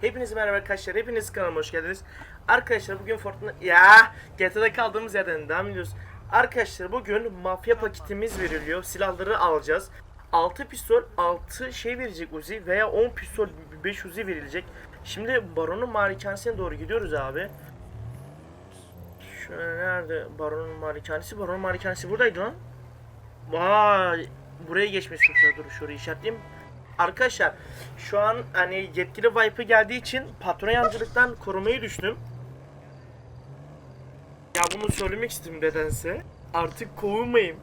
Hepinize merhaba arkadaşlar. Hepiniz kanalıma hoş geldiniz. Arkadaşlar bugün Fortnite... Ya GTA'da kaldığımız yerden devam ediyoruz. Arkadaşlar bugün mafya paketimiz veriliyor. Silahları alacağız. 6 pistol, 6 şey verecek Uzi veya 10 pistol, 5 Uzi verilecek. Şimdi Baron'un malikanesine doğru gidiyoruz abi. Şöyle nerede Baron'un malikanesi? Baron'un malikanesi buradaydı lan. Vay! Buraya geçmiş fırsat. Dur şurayı işaretleyeyim. Arkadaşlar şu an hani yetkili wipe'ı geldiği için patron yancılıktan korumayı düştüm. Ya bunu söylemek istedim nedense. Artık kovulmayayım.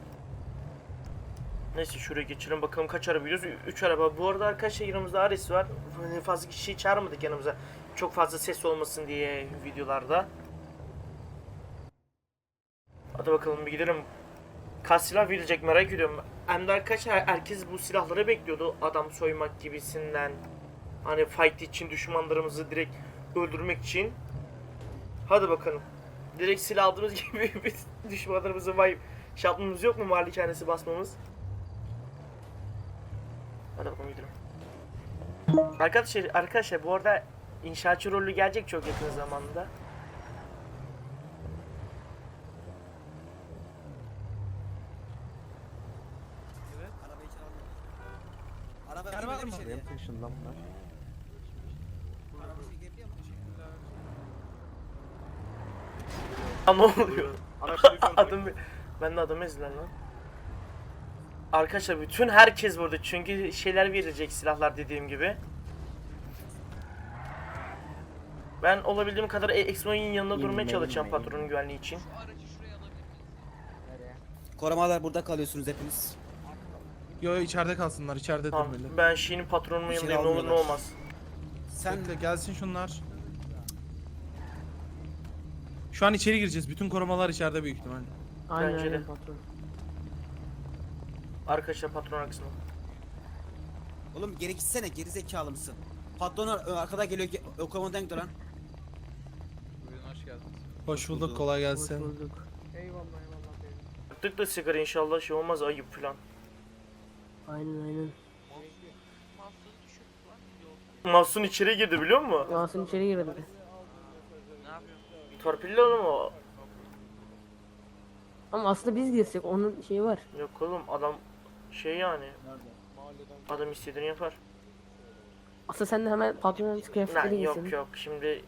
Neyse şuraya geçelim bakalım kaç araba gidiyoruz. 3 araba. Bu arada arkadaşlar yanımızda Ares var. Hani Fazla kişiyi çağırmadık yanımıza. Çok fazla ses olmasın diye videolarda. Hadi bakalım bir gidelim. Kaç silah verilecek merak ediyorum. De arkadaşlar herkes bu silahları bekliyordu. Adam soymak gibisinden. Hani fight için düşmanlarımızı direkt öldürmek için. Hadi bakalım. Direkt silah aldığımız gibi biz düşmanlarımızı vay yapmamız yok mu malikanesi basmamız? Hadi bakalım gidelim. Arkadaşlar, arkadaşlar bu arada inşaatçı rolü gelecek çok yakın zamanda. Girmedi mı? Benim taşın lan bunlar. Şey ne oluyor? Adım ben de adım ezilen lan. Arkadaşlar bütün herkes burada çünkü şeyler verilecek silahlar dediğim gibi. Ben olabildiğim kadar Exmo'nun yanında durmaya çalışacağım patronun güvenliği için. Korumalar burada kalıyorsunuz hepiniz. Yo içeride kalsınlar içeride Tamam. durmalı. Ben şeyinin patronunun şey İçeri yanındayım ne olur ne almıyorlar. olmaz. Sen Bekle gelsin şunlar. Şu an içeri gireceğiz. Bütün korumalar içeride büyük ihtimal. Aynen Bence de. aynen patron. Arkadaşlar patron arkasında. oğlum geri gitsene geri zekalı mısın? Patron ar- arkada geliyor ki o komandan gidiyor lan. Hoş bulduk kolay Hoş gelsin. bulduk. Tık da sigara inşallah şey olmaz ayıp falan. Aynen aynen. Mahsun içeri girdi biliyor musun? Yasin içeri girdi. Torpilli oğlum o. Ama aslında biz girsek onun şeyi var. Yok oğlum adam şey yani. Adam istediğini yapar. Aslında sen de hemen patronun Lan kıyafetleri yok giysin. yok şimdi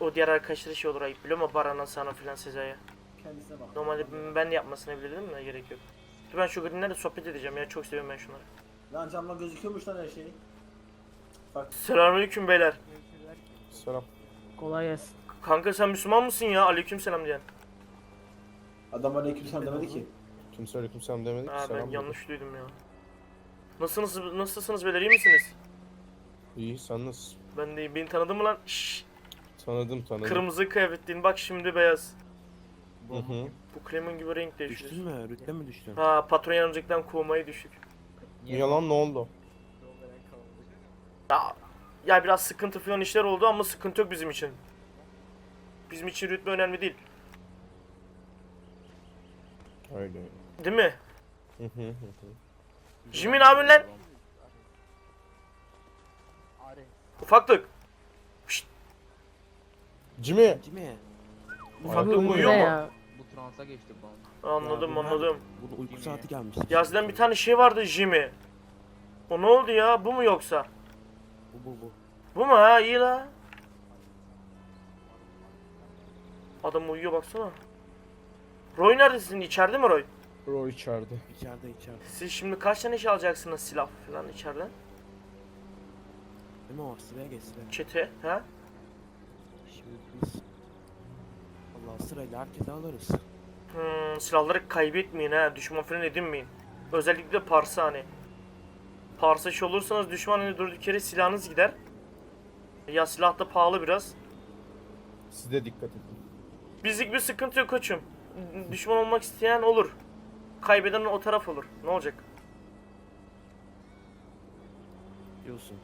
o diğer arkadaşları şey olur ayıp biliyor musun? Baran'a sana filan Sezai'ye. Normalde ben de yapmasını bilirdim de gerek yok. Dur ben şu greenlerle sohbet edeceğim ya çok seviyorum ben şunları. Lan camdan gözüküyormuş lan her şey. Selamünaleyküm beyler. Selam. Kolay gelsin. Kanka sen Müslüman mısın ya? Aleykümselam diyen. Adam aleykümselam demedi ki. Kimse aleykümselam demedi ki Ha ben selam dedi. yanlış duydum ya. Nasılsınız, nasılsınız beyler iyi misiniz? İyi sen nasılsın? Ben de beni tanıdın mı lan? Şşş, Tanıdım tanıdım. kırmızı kıyafetliğin bak şimdi beyaz. Hı hı. Bu klemin gibi renk değişiyor. Düştün mü? Rütbe mi düştün? Ha patron yanımızdakinden kovmayı düşük. Yalan ne oldu? Ya, ya biraz sıkıntı falan işler oldu ama sıkıntı yok bizim için. Bizim için rütbe önemli değil. Öyle. Değil mi? Hı hı hı hı. Jimmy ne yapıyorsun lan? Ufaklık. Jimmy! Değil mi? Ufaklık uyuyor ne mu? Bu transa geçti bana. Anladım Ya, bu anladım. Bunun uyku saati gelmiş. Yazdan bir tane şey vardı Jimmy. O ne oldu ya? Bu mu yoksa? Bu bu bu. Bu mu ha? İyi la. Adam uyuyor baksana. Roy neredesin? İçeride mi Roy? Bro içeride. İçeride içeride. Siz şimdi kaç tane şey alacaksınız silah falan içeriden? Değil mi o? Sıraya geç sıraya. Çete ha? Şimdi biz... Allah sırayla herkese alırız. Hmm, silahları kaybetmeyin ha. Düşman falan edinmeyin. Özellikle parsa hani. Parsa şey olursanız düşman hani durduk yere silahınız gider. Ya silah da pahalı biraz. Siz de dikkat edin. Bizlik bir sıkıntı yok koçum. Düşman olmak isteyen olur. Kaybeden o taraf olur. Ne olacak? Diyorsun.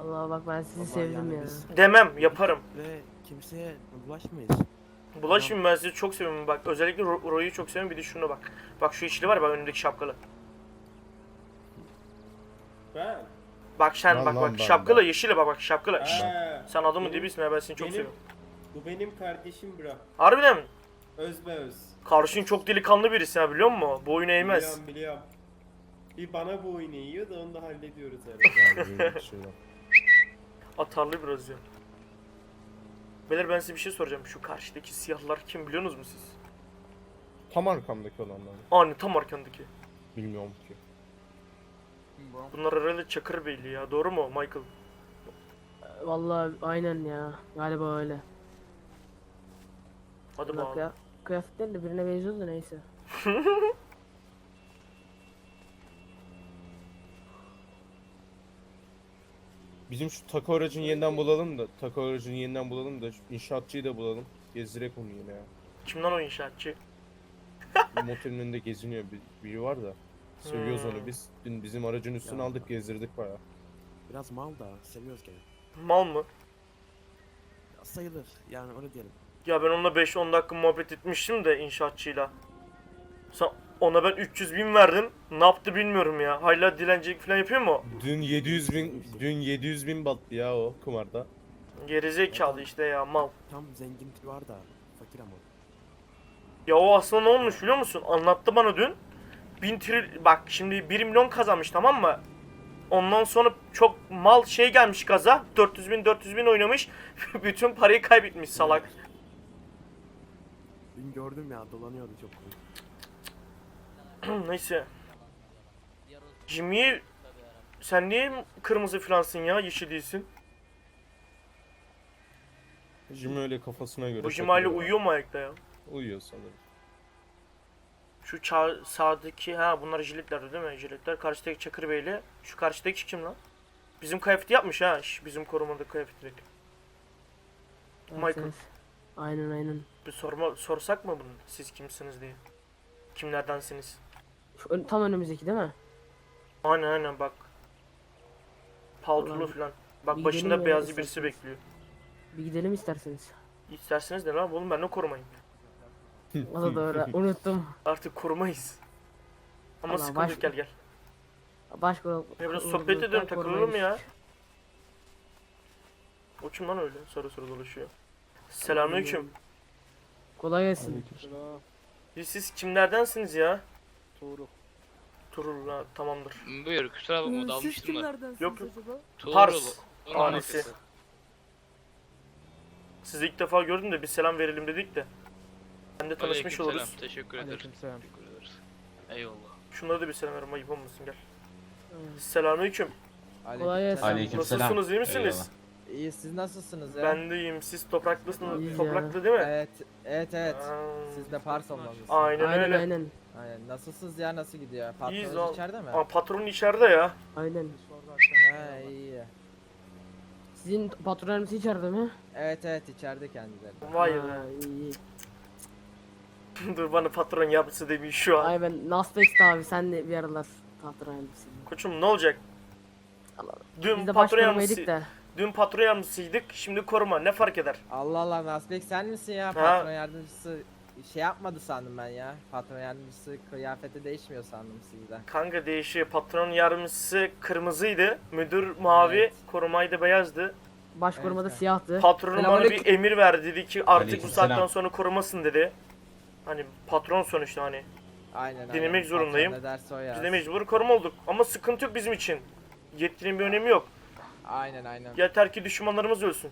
Allah bak ben sizi Vallahi sevdim yani ya. biz- Demem, yaparım. Ve kimseye bulaşmayız. Bulaşmayayım ben sizi çok seviyorum bak. Özellikle Ro- Roy'u çok seviyorum. Bir de şuna bak. Bak şu içli var ya bak önündeki şapkalı. Ben. Bak sen Lan bak lan bak ben şapkalı yeşile bak bak şapkalı. Şşt, Ha, sen adamın benim- dibisin ya ben seni çok benim- seviyorum. Bu benim kardeşim bro. Harbiden mi? Özbe öz. Karşın çok delikanlı birisi ya biliyor musun? Boyun eğmez. Biliyorum biliyorum. Bir bana bu oyunu yiyor da onu da hallediyoruz herhalde. Şey. Atarlı biraz ya. Beyler ben size bir şey soracağım. Şu karşıdaki siyahlar kim biliyorsunuz mu siz? Tam arkamdaki olanlar. Ani tam arkandaki. Bilmiyorum ki. Bunlar herhalde Çakırbeyli ya. Doğru mu Michael? Vallahi aynen ya. Galiba öyle. Hadi Bunlar bakalım. kıya- kıyafetleri de birine benziyor da neyse. Bizim şu taco aracını yeniden bulalım da, taco aracını yeniden bulalım da, şu inşaatçıyı da bulalım. Gezdirek onu yine ya. Kimden o inşaatçı? Bir motelin önünde geziniyor bir, biri var da. Seviyoruz Hmm. onu biz. Dün bizim aracın üstüne Ya. aldık gezdirdik baya. Biraz mal da seviyoruz gene. Mal mı? Ya sayılır yani öyle diyelim. Ya ben onunla 5-10 dakika muhabbet etmiştim de inşaatçıyla. Sen ona ben 300 bin verdim. Ne yaptı bilmiyorum ya. Hala dilencilik falan yapıyor mu? Dün 700 bin, dün 700 bin battı ya o kumarda. Gerizekalı işte ya mal. Tam zengin var da fakir ama. Ya o aslında ne olmuş biliyor musun? Anlattı bana dün. 1000 tril... Bak şimdi 1 milyon kazanmış tamam mı? Ondan sonra çok mal şey gelmiş gaza. 400 bin 400 bin oynamış. Bütün parayı kaybetmiş salak. Dün gördüm ya dolanıyordu çok komik. Neyse. Jimmy sen niye kırmızı flansın ya yeşil değilsin? Jimmy öyle kafasına göre. Bu Jimmy takılıyor. uyuyor mu ayakta ya? Uyuyor sanırım. Şu çağ, sağdaki ha bunlar jiletler değil mi? Jiletler karşıdaki Çakır Bey'le şu karşıdaki kim lan? Bizim kıyafeti yapmış ha. şş, bizim korumada kıyafetleri. Evet, Michael. Aynen aynen. Bir sorma sorsak mı bunu? Siz kimsiniz diye. Kimlerdensiniz? Şu ön- tam önümüzdeki değil mi? Aynen aynen bak. Paltolu Ulan, falan. Bak bir başında gidelim ya, beyazlı birisi isterseniz. bekliyor. Bir gidelim isterseniz. İsterseniz de lan oğlum ben de korumayın. O da doğru. Unuttum. Artık korumayız. Ama Allah sıkıntı baş- yok gel gel. Başka Ya biraz sohbet edelim takılalım ya. O kim lan öyle? Sarı sarı dolaşıyor. Selamünaleyküm. Kolay gelsin. Siz, siz kimlerdensiniz ya? Tuğrul. Turul ha, tamamdır. Buyur kusura bakma Siz dalmıştım da. kimlerdensiniz Yok, yok. acaba? Tuğrul. Pars. Tuğrul. Mahallesi. Sizi ilk defa gördüm de bir selam verelim dedik de. Ben de tanışmış Aleykümselam, oluruz. Teşekkür ederiz. Teşekkür ederiz. Eyvallah. Şunlara da bir selam verin ayıp olmasın gel. Selamünaleyküm. Kolay gelsin. Nasılsınız iyi misiniz? İyi siz nasılsınız ya? Ben de iyiyim. Siz topraklısınız. İyiyiz Topraklı değil mi? Evet, evet evet. Aa, Siz de Pars olmalısınız. Aynen, Aynen öyle. aynen. Aynen. Nasılsınız ya? Nasıl gidiyor? İyiyiz Patronunuz oğlum. içeride mi? Aa, patron içeride ya. Aynen. Ha iyi. Sizin patronlarınız içeride mi? Evet evet içeride kendileri. Vay Ha, be. iyi iyi. Dur bana patron yapısı demiş şu an. Ay ben Naspext abi sen de bir aralar patron yardımcısın. Koçum ne olacak? Allah Dün Biz de patron başvurmaydık yardımcısı, da. dün patron yardımcısıydık, şimdi koruma. Ne fark eder? Allah Allah Nasbek sen misin ya? Patron yardımcısı şey yapmadı sandım ben ya. Patron yardımcısı kıyafeti değişmiyor sandım sizde. Kanka değişiyor. Patron yardımcısı kırmızıydı, müdür mavi, Evet. korumaydı beyazdı. Başkorumada Evet, siyahtı. Patronum bana Selamünaleyküm. bir emir verdi dedi ki artık bu Aleykümselam. saatten sonra korumasın dedi. Hani patron sonuçta hani. Aynen Dinlemek aynen. zorundayım. Patron ne derse o ya. Biz de mecbur koruma olduk. Ama sıkıntı yok bizim için. Yetkinin bir önemi yok. Aynen aynen. Yeter ki düşmanlarımız ölsün.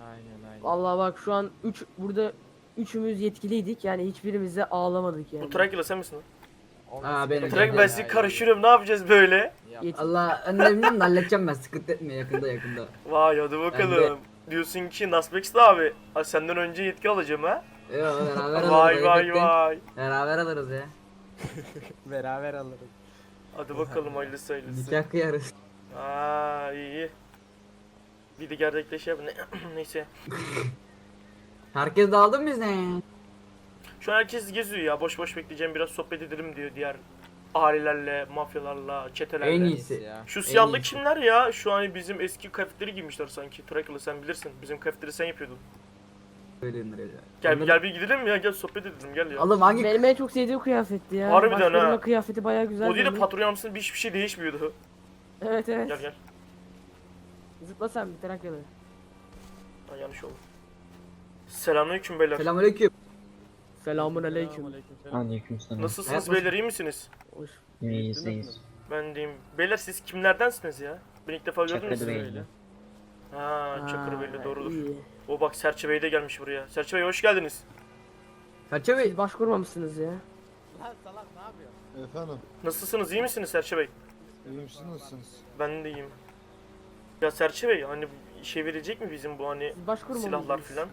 Aynen aynen. Vallahi bak şu an 3 burada üçümüz yetkiliydik yani hiçbirimiz de ağlamadık yani. Bu Trakyalı sen misin? lan? Aa, benim. Trakya ben sizi karıştırıyorum. Ne yapacağız böyle? Yap. Yet- Allah önemli de halledeceğim ben sıkıntı etme yakında yakında. Vay hadi bakalım. Diyorsun ki Nasbex abi. Ha, senden önce yetki alacağım ha? Yo beraber alırız. Vay vay vay. Beraber alırız ya. Beraber alırız. Hadi bakalım hayırlısı hayırlısı. Nikah kıyarız. Aa iyi iyi. Bir de gerdekte yap. Ne- Neyse. Herkes dağıldı mı bizden? Şu an herkes geziyor ya. Boş boş bekleyeceğim biraz sohbet edelim diyor diğer ailelerle, mafyalarla, çetelerle. En iyisi. ya. Şu siyahlı iyisi. kimler ya? Şu an bizim eski kıyafetleri giymişler sanki. Trakyalı sen bilirsin. Bizim kıyafetleri sen yapıyordun. Söylenir ya. Gel Onları- gel bir gidelim ya. Gel sohbet edelim gel ya. Oğlum hangi Benim en çok sevdiğim kıyafetti ya. Harbiden ha. kıyafeti bayağı güzel. o değil de patron bir hiçbir şey değişmiyordu. Evet evet. Gel gel. Zıpla sen bir Trakyalı. Ha, yanlış oldu. Selamünaleyküm beyler. Selamünaleyküm. Selamun aleyküm. Aleykümselam. Nasılsınız beyler iyi misiniz? Hoş. İyiyiz iyiyiz. Ben diyeyim. Beyler siz kimlerdensiniz ya? Ben ilk defa gördüm Çakırdı sizi. Beyli. Ha Çakır Beyli doğrudur. iyi. O bak Serçe Bey de gelmiş buraya. Serçe Bey hoş geldiniz. Serçe Bey. Siz başvurmamışsınız ya. Lan salak ne yapıyor? Efendim, Nasılsınız iyi misiniz Serçe Bey? iyi misiniz, nasılsınız? Ben de iyiyim. Ya Serçe Bey hani işe verecek mi bizim bu hani Siz silahlar filan?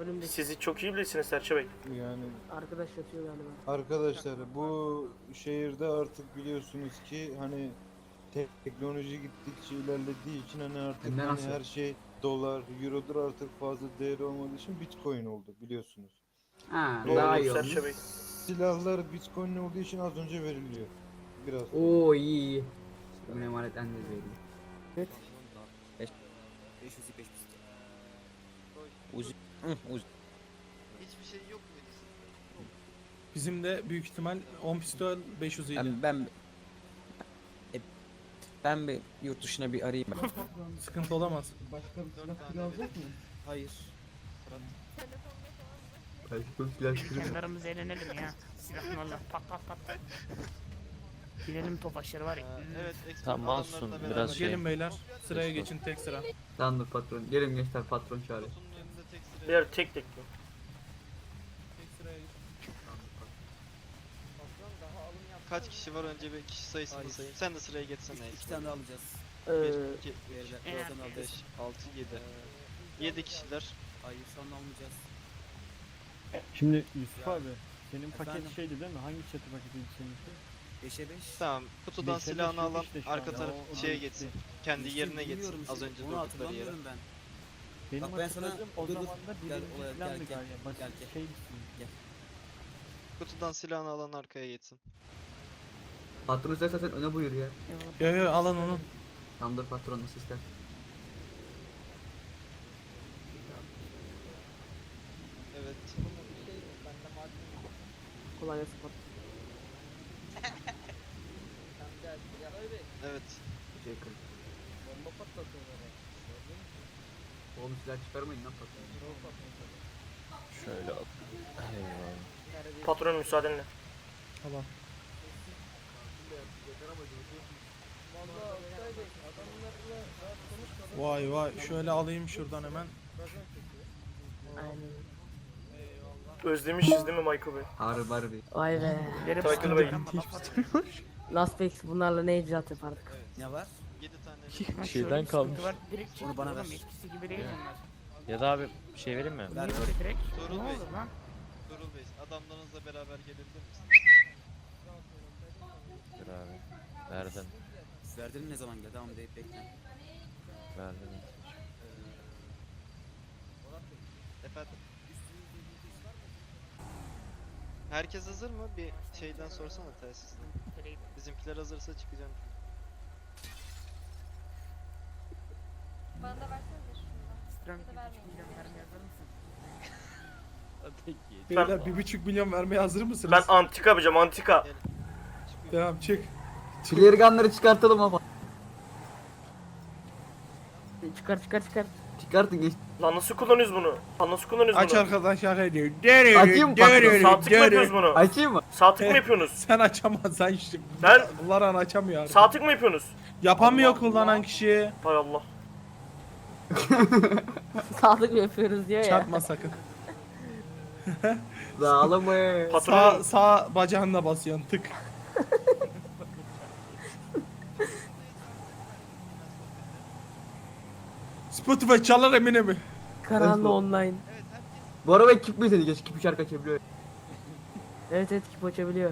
Önümdeki Sizi çok iyi bilirsiniz Serçe Bey. Yani arkadaş yatıyor galiba. arkadaşlar bu şehirde artık biliyorsunuz ki hani teknoloji gittikçe ilerlediği için hani artık Hem de hani nasıl? her şey dolar, eurodur artık fazla değeri olmadığı için bitcoin oldu biliyorsunuz. Ha, Ne daha iyi Serçe olmuş. Bey? Silahlar bitcoin olduğu için az önce veriliyor. Biraz. Oo iyi iyi. Ön emanetten de belli. 500 500. Hiçbir şey yok muydu Bizim de büyük ihtimal 10 pistol 500 idi. ben e, ben bir yurt dışına bir arayayım. Sıkıntı olamaz. Hayır. Kenarımızı eğlenelim ya. Silahlarla pat pat pat. Gidelim topaşları var ya. Evet, Tamam, Mahsun, biraz şey- Gelin beyler. Sıraya geçin tek sıra. Tamamdır patron. Gelin gençler patron çağırıyor. Beyler tek tek geçin. Kaç kişi var önce bir kişi sayısını Hayır. sayayım. Sen de sıraya geçsene. İki tane daha alacağız. Ee, 1, 2, 3, Vereceğim. 4, Birazdan 5, alacağız. 6, 7. 7 kişiler. Hayır anda almayacağız. Şimdi Yusuf abi senin Efendim? şeydi değil mi? Hangi çatı paketiydi seninki? 5'e 5. Tamam. Kutudan Beşe beş silahını yok alan şu arka an. taraf O- o şeye geçsin. Kendi yerine geçsin. Az önce Onu durdukları yere. hatırlamıyorum ben. Benim Bak ben sana- hatırladığım o dur, dur. zaman da Gel, birinci olaya- filandı gel, gel, galiba. Basit gel, gel. şey misin? Kutudan silahını alan arkaya geçsin. Patron istersen sen öne buyur ya. Yo yo alın onu. Tamamdır patron nasıl ister. Evet. kolay gelsin. pat- Evet. Şey kır. Oğlum silah çıkarmayın lan patron. Şöyle. Eyvallah. Patron müsaadenle. Tamam. Vay vay şöyle alayım şuradan hemen. Özlemişiz değil mi Michael Bey? Harbi harbi. Vay be. Michael Bey. Las Vegas bunlarla ne icraat yapardık. Ne var? 7 tane. Şeyden kalmış. Onu bana ver. Ya da abi bir şey vereyim mi? Ver ver. Tuğrul Bey. Tuğrul Bey. Adamlarınızla beraber gelebilir misiniz? Dur abi. Verdim. Verdiğin ne zaman geldi? Tamam deyip bekle. Verdim. Efendim. Herkes hazır mı? Bir şeyden sorsana telsizden. Bizimkiler hazırsa çıkacağım. Bana da versene şunu. Ya da vermeyin. Beyler bir buçuk milyon vermeye hazır mısınız? Ben antika yapacağım antika. Tamam çık. Player gunları çıkartalım ama. Çıkar çıkar çıkar. Çıkartın geç. Lan nasıl kullanıyoruz bunu? Lan nasıl kullanıyoruz Aç bunu? arkadan şaka ediyor. Açayım patron. Sağ tık mı yapıyoruz bunu? Açayım mı? Sağ tık mı yapıyorsunuz? Sen açamazsan işte. Ben- Kullanan açamıyor artık. Sağ tık mı yapıyorsunuz? Yapamıyor kullanan kişi. Hay Allah. Sağlık mı yapıyoruz diyor ya. Çarpma sakın. Patron Sağ, sağ bacağınla basıyorsun tık. Spotify çalar emine mi? Karanlı online. Bu araba ekip mi seni geç? Ekip şarkı açabiliyor. Evet evet kip açabiliyor.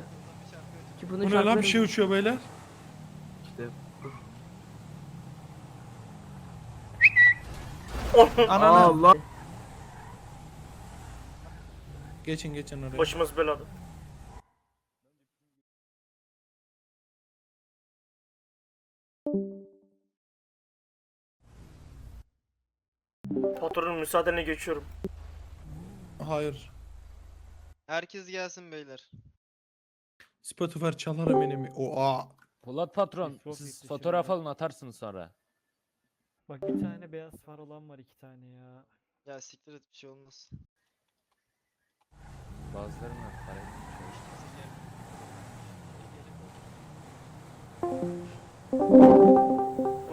Ki bunun Bu ne lan bir şey uçuyor beyler. Ananı. Allah. Geçin geçin oraya. Başımız belada. Patronun müsaadenle geçiyorum. Hayır. Herkes gelsin beyler. Spotify çalar emine mi? Oha. Polat patron siz fotoğraf alın atarsınız sonra. Bak bir tane beyaz far olan var iki tane ya. Ya siktir et bir şey olmaz. Bazılarına para etmiş.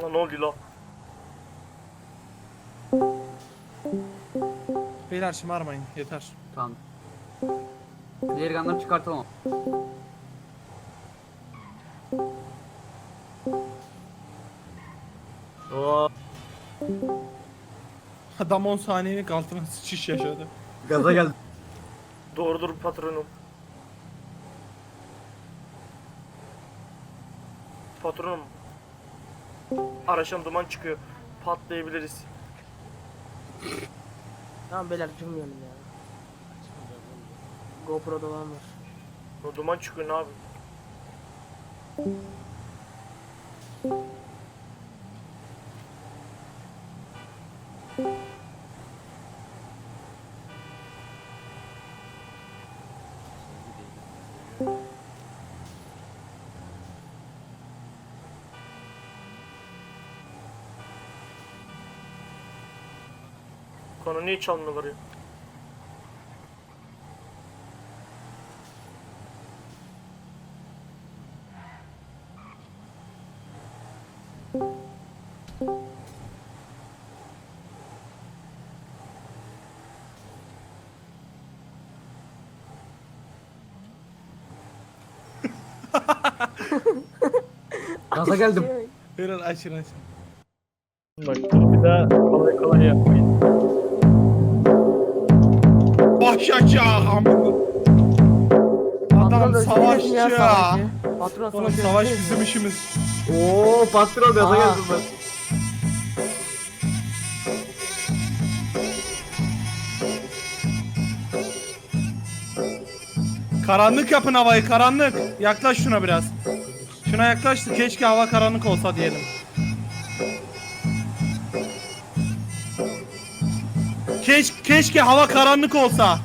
Lan ne oluyor lan? Beyler şımarmayın yeter. Tamam. Diğer ganları çıkartamam. Adam 10 saniyelik altına sıçış yaşadı. Gaza geldim. Doğrudur patronum. Patronum. Araçtan duman çıkıyor. Patlayabiliriz. Tamam beyler cümleyelim ya. GoPro'da olan var. O duman çıkıyor ne abi? Konu niye çalmıyorlar ya? Gaza geldim. Beyler açın açın. Bak bir daha kolay kolay yapmayın. Başacağım. Adam Patron savaşçı. özgürleşmiyor savaşı. Patron Oğlum savaşı savaş özgürleşmiyor. bizim işimiz. Oo patron gaza Aa. geldim ben. Karanlık yapın havayı karanlık. Yaklaş şuna biraz. Şuna yaklaş keşke hava karanlık olsa diyelim. Keş, keşke hava karanlık olsa.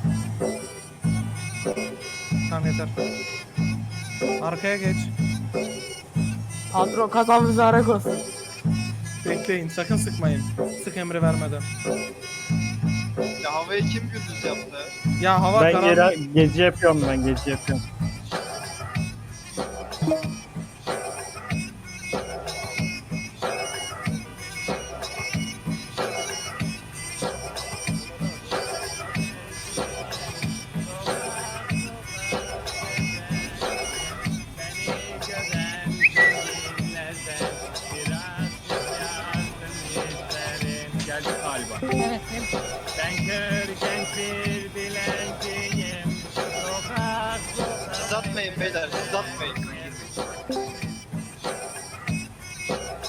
Tamam yeter. Arkaya geç. Patron kazan mübarek olsun. Bekleyin sakın sıkmayın. Sık emri vermeden. Ya havayı kim gündüz yaptı? Ya hava karanlık. gece yapıyorum ben gece yapıyorum.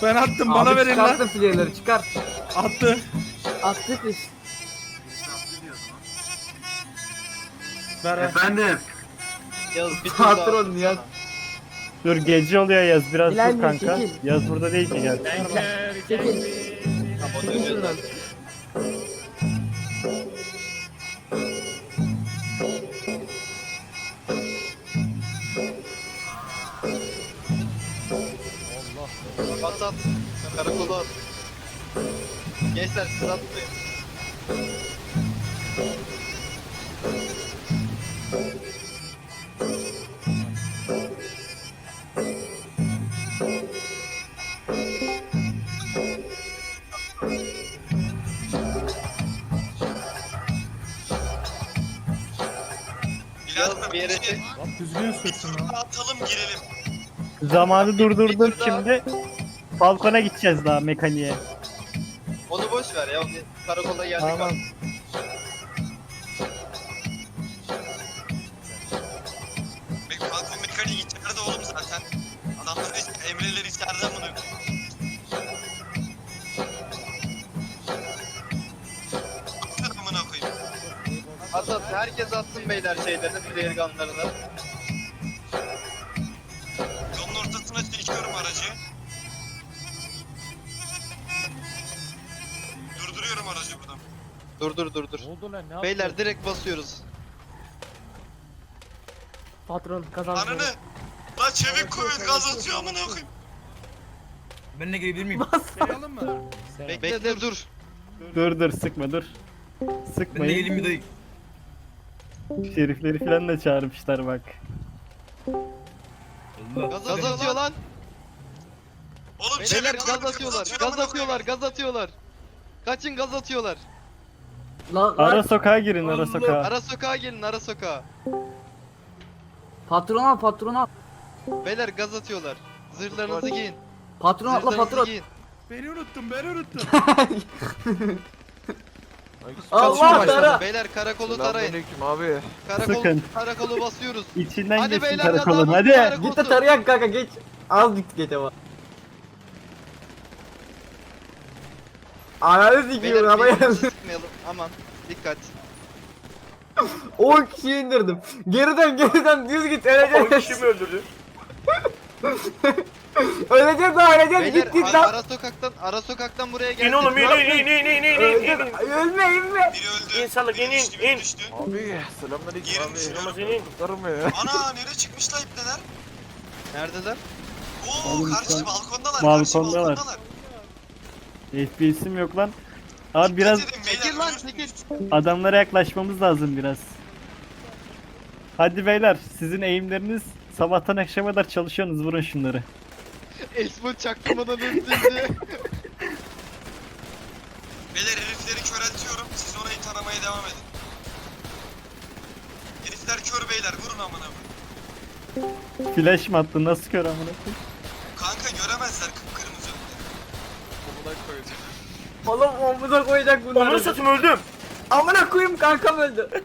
Ben attım bana verin çıkartın lan. fileleri çıkar. Attı. Attık biz. Ver ver. Efendim. Yaz bir tur daha. Patron Nihat. Dur gece oluyor yaz biraz Bilal dur mi? kanka. Çekil. Yaz burada değil ki gel. Çekil. Tamam, o At. Karakola at. Gençler siz atmayın. Bir yere çek. Düzgün sürsün lan. Atalım girelim. Zamanı durdurdum şimdi. Balkona gideceğiz daha mekaniğe. Onu boş ver ya. Onu karakola geldik Tamam. abi. Balkon mekaniği içeride oğlum zaten. Adamlar hiç emreler içeride amına amına koyayım. At at herkes atsın beyler şeylerini player gunlarını. Dur dur dur dur. Ne oldu lan ne Beyler direkt basıyoruz. Patron kazan Ananı! La çevik kuvvet gaz atıyor amına koyayım. Ben ne gelebilir miyim? Sayalım mı? Bekle dur. Dur dur sıkma dur. Sıkmayın. Şerifleri falan da çağırmışlar bak. Gaz, gaz atıyor lan. Oğlum Beyler gaz atıyorlar. Gaz atıyorlar. Gaz atıyorlar. Kaçın gaz atıyorlar. Lan, Ara sokağa girin ara sokağa. Ara sokağa gelin ara sokağa. patron al patron al. Beyler gaz atıyorlar. Zırhlarınızı giyin. Patron atla Zırhlarınızı patron. giyin. Beni unuttum beni unuttum. Allah tara. Beyler karakolu tarayın. abi. Karakol, Sıkın. karakolu basıyoruz. İçinden Hadi geçsin beyler karakolun yazalım, hadi. karakol Git de tarayak kanka geç. Az git geç ama. Ananı Beyler sikiyorum ama birbirimizi sıkmayalım. Aman dikkat. 10 kişi indirdim. Geriden geriden düz git 10 öleceksin. kişi mi öldürdü? öleceksin daha Beyler git git ara, lan. ara sokaktan ara sokaktan buraya İn geldik. oğlum in in in in in in in in. Ölme inme. İn salak in in in. Abi selamünaleyküm abi. Yılmaz in in. Kurtarmıyor. Ana nereye çıkmışlar ipneler? Neredeler? Oo karşı balkondalar. Balkondalar. FPS'im yok lan. Abi biraz Çekil lan çekil. adamlara yaklaşmamız lazım biraz. Hadi beyler sizin eğimleriniz sabahtan akşama kadar çalışıyorsunuz vurun şunları. Esma çaktırmadan öldürdü. Beyler herifleri köreltiyorum. Siz orayı taramaya devam edin. Herifler kör beyler vurun amına koyayım. Flash mı attın nasıl kör amına koyayım? Kanka göremezler kıpkırmızı. Oğlum omuza koyacak bunları. Onları satayım öldüm. Amına koyayım kankam öldü.